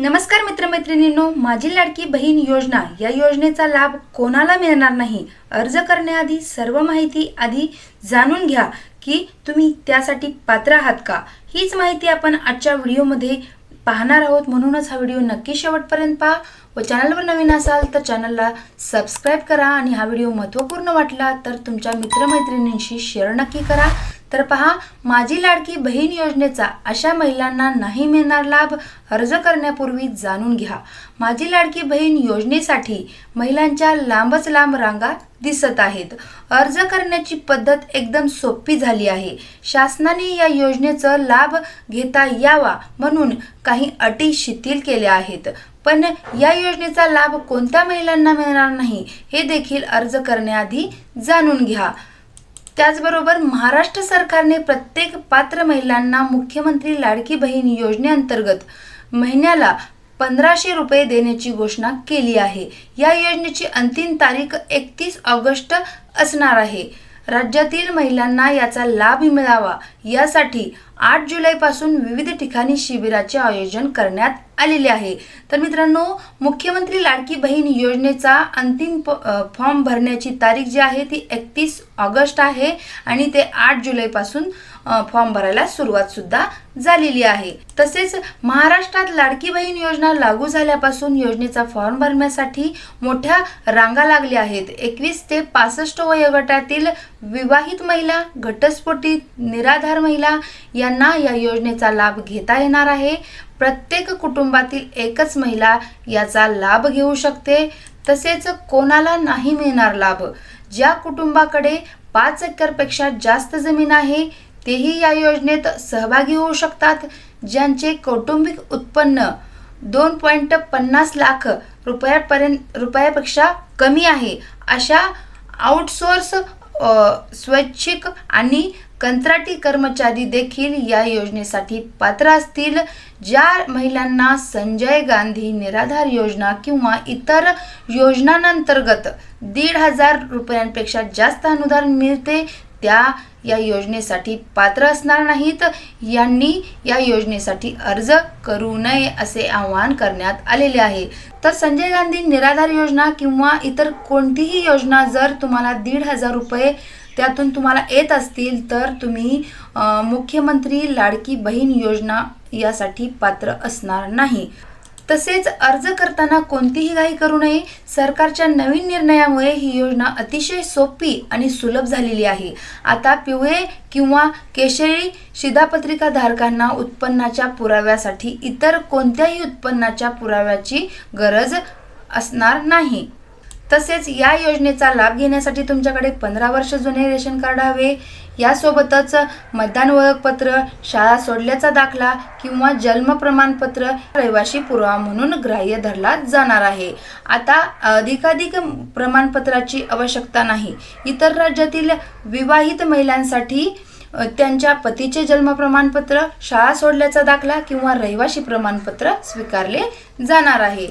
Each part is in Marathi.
नमस्कार मित्रमैत्रिणींनो माझी लाडकी बहीण योजना या योजनेचा लाभ कोणाला मिळणार नाही? अर्ज करण्याआधी सर्व माहिती आधी जाणून घ्या की तुम्ही त्यासाठी पात्र आहात का? हीच माहिती आपण आजच्या व्हिडिओमध्ये पाहणार आहोत. म्हणूनच हा व्हिडिओ नक्की शेवटपर्यंत पहा व चॅनलवर नवीन असाल तर चॅनलला सबस्क्राईब करा आणि हा व्हिडिओ महत्त्वपूर्ण वाटला तर तुमच्या मित्रमैत्रिणींशी शेअर नक्की करा. तर पहा माझी लाडकी बहीण योजनेचा अशा महिलांना नाही मिळणार लाभ अर्ज करण्यापूर्वी जाणून घ्या. माझी लाडकी बहीण योजनेसाठी महिलांच्या लांबच लांब रांगा दिसत आहेत. अर्ज करण्याची पद्धत एकदम सोपी झाली आहे. शासनाने या योजनेचा लाभ घेता यावा म्हणून काही अटी शिथिल केल्या आहेत. पण या योजनेचा लाभ कोणत्या महिलांना मिळणार नाही हे देखील अर्ज करण्याआधी जाणून घ्या. त्याचबरोबर महाराष्ट्र सरकारने प्रत्येक पात्र महिलांना मुख्यमंत्री लाडकी बहीण योजनेअंतर्गत महिन्याला पंधराशे रुपये देण्याची घोषणा केली आहे. या योजनेची अंतिम तारीख एकतीस ऑगस्ट असणार आहे. राज्यातील महिलांना याचा लाभ मिळावा. यासाठी आठ जुलैपासून विविध ठिकाणी शिबिराचे आयोजन करण्यात आलेले आहे. तर मित्रांनो मुख्यमंत्री लाडकी बहीण योजनेचा अंतिम प- फॉर्म भरण्याची तारीख जी आहे ती एकतीस ऑगस्ट आहे आणि ते आठ जुलैपासून फॉर्म भरायला सुरुवात सुद्धा झालेली आहे. तसेच महाराष्ट्रात लाडकी बहीण योजना लागू झाल्यापासून योजनेचा फॉर्म भरण्यासाठी मोठ्या रांगा लागल्या आहेत. एकवीस ते पासष्ट वयोगटातील विवाहित महिला घटस्फोटित निराधार महिला यांना या योजनेचा लाभ घेता येणार आहे. प्रत्येक कुटुंबातील एकच महिला याचा लाभ घेऊ शकते. तसेच कोणाला नाही मिळणार लाभ? ज्या कुटुंबाकडे पाच एकरपेक्षा जास्त जमीन आहे तेही या योजनेत सहभागी होऊ शकतात ज्यांचे कौटुंबिक उत्पन्न दोन पॉईंट पन्नास लाख रुपयापर्यंत रुपयापेक्षा कमी आहे अशा आउटसोर्स स्वैच्छिक आणि कंत्राटी कर्मचारी देखील या योजनेसाठी पात्र असतील ज्या महिलांना संजय गांधी निराधार योजना किंवा इतर योजनांतर्गत दीड हजार रुपयांपेक्षा जास्त अनुदान मिळते त्या या योजनेसाठी पात्र असणार नाहीत. यांनी या योजनेसाठी अर्ज करू नये असे आवाहन करण्यात आलेले आहे. तर संजय गांधी निराधार योजना किंवा इतर कोणतीही योजना जर तुम्हाला दीड हजार रुपये त्यातून तुम्हाला येत असतील तर तुम्ही मुख्यमंत्री लाडकी बहीण योजना यासाठी पात्र असणार नाही. तसेच अर्ज करताना कोणतीही घाई करू नये. सरकारच्या नवीन निर्णयामुळे ही योजना अतिशय सोपी आणि सुलभ झालेली आहे. आता पिवळे किंवा केशरी शिधापत्रिका धारकांना उत्पन्नाच्या पुराव्यासाठी इतर कोणत्याही उत्पन्नाच्या पुराव्याची गरज असणार नाही. तसेच या योजनेचा लाभ घेण्यासाठी तुमच्याकडे पंधरा वर्ष जुने रेशन कार्ड हवे. यासोबतच मतदान ओळखपत्र शाळा सोडल्याचा दाखला किंवा जन्म प्रमाणपत्र रहिवाशी पुरावा म्हणून ग्राह्य धरला जाणार आहे. आता अधिकाधिक प्रमाणपत्राची आवश्यकता नाही. इतर राज्यातील विवाहित महिलांसाठी त्यांच्या पतीचे जन्म प्रमाणपत्र शाळा सोडल्याचा दाखला किंवा रहिवाशी प्रमाणपत्र स्वीकारले जाणार आहे.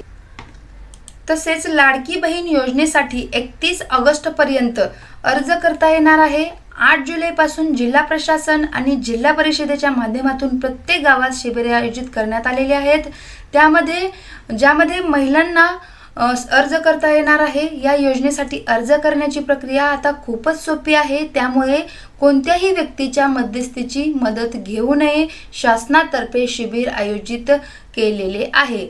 तसेच लाडकी बहीण योजनेसाठी एकतीस ऑगस्टपर्यंत अर्ज करता येणार आहे. आठ जुलैपासून जिल्हा प्रशासन आणि जिल्हा परिषदेच्या माध्यमातून प्रत्येक गावात शिबिरे आयोजित करण्यात आलेली आहेत. त्यामध्ये ज्यामध्ये महिलांना अर्ज करता येणार आहे. या योजनेसाठी अर्ज करण्याची प्रक्रिया आता खूपच सोपी आहे. त्यामुळे कोणत्याही व्यक्तीच्या मध्यस्थीची मदत घेऊ नये. शासनातर्फे शिबिर आयोजित केलेले आहे.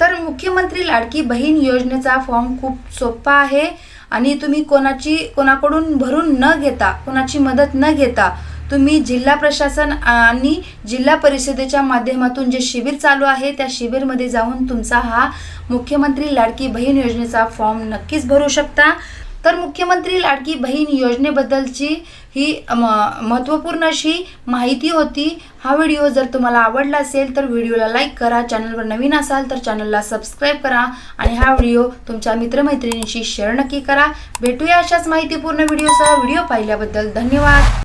तर मुख्यमंत्री लाडकी बहीण योजनेचा फॉर्म खूप सोपा आहे आणि तुम्ही कोणाची कोणाकडून भरून न घेता कोणाची मदत न घेता तुम्ही जिल्हा प्रशासन आणि जिल्हा परिषदेच्या माध्यमातून जे शिबिर चालू आहे त्या शिबिरमध्ये जाऊन तुमचा हा मुख्यमंत्री लाडकी बहीण योजनेचा फॉर्म नक्कीच भरू शकता. तर मुख्यमंत्री लाडकी बहीण योजनेबद्दलची ही म- महत्त्वपूर्ण अशी माहिती होती. हा व्हिडिओ जर तुम्हाला आवडला असेल तर व्हिडिओला लाईक करा चॅनलवर नवीन असाल तर चॅनलला सबस्क्राईब करा आणि हा व्हिडिओ तुमच्या मित्रमैत्रिणींशी शेअर नक्की करा. भेटूया अशाच माहितीपूर्ण व्हिडिओसह. व्हिडिओ पाहिल्याबद्दल धन्यवाद.